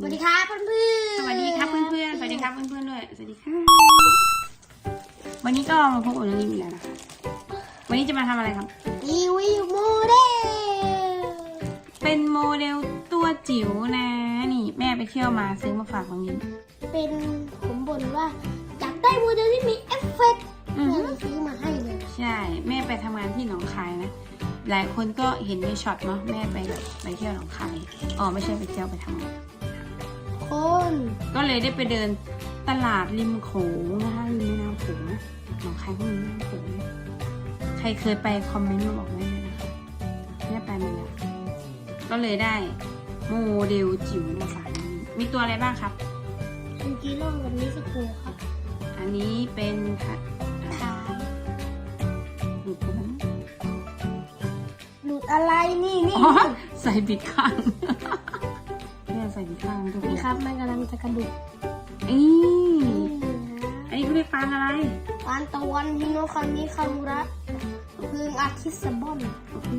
สวัสดีครับเพื่อนๆสวัสดีครับเพื่อนๆสวัสดีครับเพื่อนๆด้วย สวัสดีค่ะ วันนี้ก็มาพบกับน้องนิ่มอีกแล้วนะคะ วันนี้จะมาทำอะไรครับ รีวิวโมเดล เป็นโมเดลตัวจิ๋วนะ นี่แม่ไปเที่ยวมาซื้อมาฝากน้องนิ่มเป็นผมบ่นว่าอยากได้โมเดลที่มีเอฟเฟกต์อือฮึแม่เลยซื้อมาให้เลย ใช่ แม่ไปทำงานที่หนองคายนะ หลายคนก็เห็นในช็อตเนาะ แม่ไปแบบไปเที่ยวหนองคาย อ๋อไม่ใช่ไปเที่ยวไปทำงาน คนก็ก็เลยได้ไปเดินตลาดริมโขงนะคะริมแม่น้ำโขงนะหนองคายก็มีแม่น้ำโขงนะใครเคยไปคอมเมนต์มาบอกได้เลยนะคะแม่ไปมาแล้วก็เลยได้โมเดลจิ๋วมาฝากน้องมิ้นมีตัวอะไรบ้างครับเป็นกิโลกับนี้สกูครับ อันนี้เป็นค่ะขายหลุดไปแล้วหลุดอะไรนี่นี่อ๋อใส่บิดข้างเนี่ย ใส่บิดข้างทุกคนี่นครับมันกำลังจะกระดุกนี่นี่นะอันนี้เขาเรียกปางอะไรปานตะวันฮิโนคามิคามุระพึงอาคิสบอนโอ้โห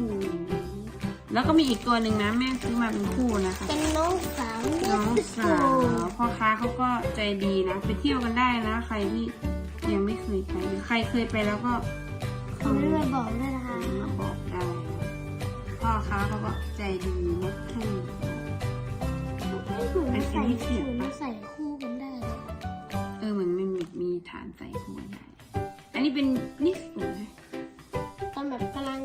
แล้วก็มีอีกตัวหนึ่งนะแม่ซื้อมาเป็นคู่นะคะ เป็นน้องสาวน้องสาวพ่อค้าเขาก็ใจดีนะ ไปเที่ยวกันได้นะ ใครที่ยังไม่เคยไปหรือใครเคยไปแล้วก็เขาไม่ได้มาบอกด้วยนะคะมาบอกได้พ่อค้าเขาก็ใจดีนะ อืมเหมือนใส่เหมือนใส่คู่กันได้เลยเออเหมือนมันมีมีฐานใส่หัวได้ อันนี้เป็นนี่สวยตอนแบบกำลัง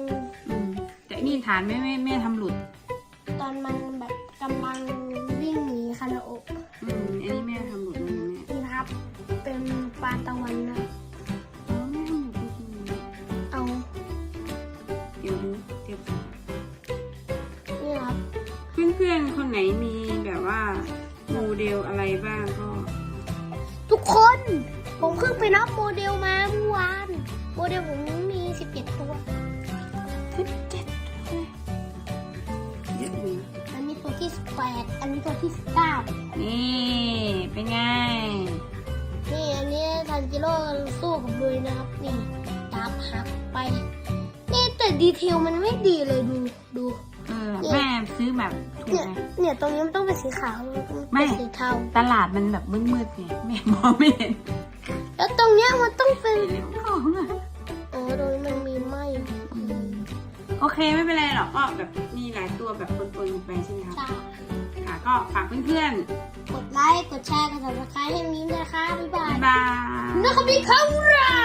อืมแต่นี่ฐานไม่ไม่ไม่ทำหลุด ตอนมันแบบกำลัง เพื่อนๆ คนไหนมีแบบว่าโมเดลอะไรบ้างก็ ทุกคนผมเพิ่งไปนับโมเดลมาเมื่อวาน โมเดลผมมี 17 ตัวสิบเจ็ดเลยเยอะอยู่นะอันนี้ตัวที่ 18 อันนี้ตัวที่นี่เป็นไง นี่อันนี้ทันจิโร่สู้กับลุยนะครับ นี่ดาบหักไป นี่แต่ดีเทลมันไม่ดีเลยดูดู ออแม่ซื้อแบบถูกเนี่ย ไง เนี่ยตรงนี้มันต้องเป็นสีขาวมันไม่เป็นสีเทา ตลาดมันแบบมืดๆไงแม่มองไม่เห็นแล้วตรงเนี้ยมันต้องเป็นเรื่องของอะโอ้ตรงนี้มันมีไหมโอเคไม่เป็นไรหรอกก็แบบมีหลายตัวแบบปนๆกันไปใช่ไหมครับจ้าค่ะก็ฝากเพื่อนกดไลค์ กดแชร์ กด subscribe ให้มิ้นท์นะคะ บ๊ายบาๆยบ๊ายบาย นะครับพี่คำรา Yeah.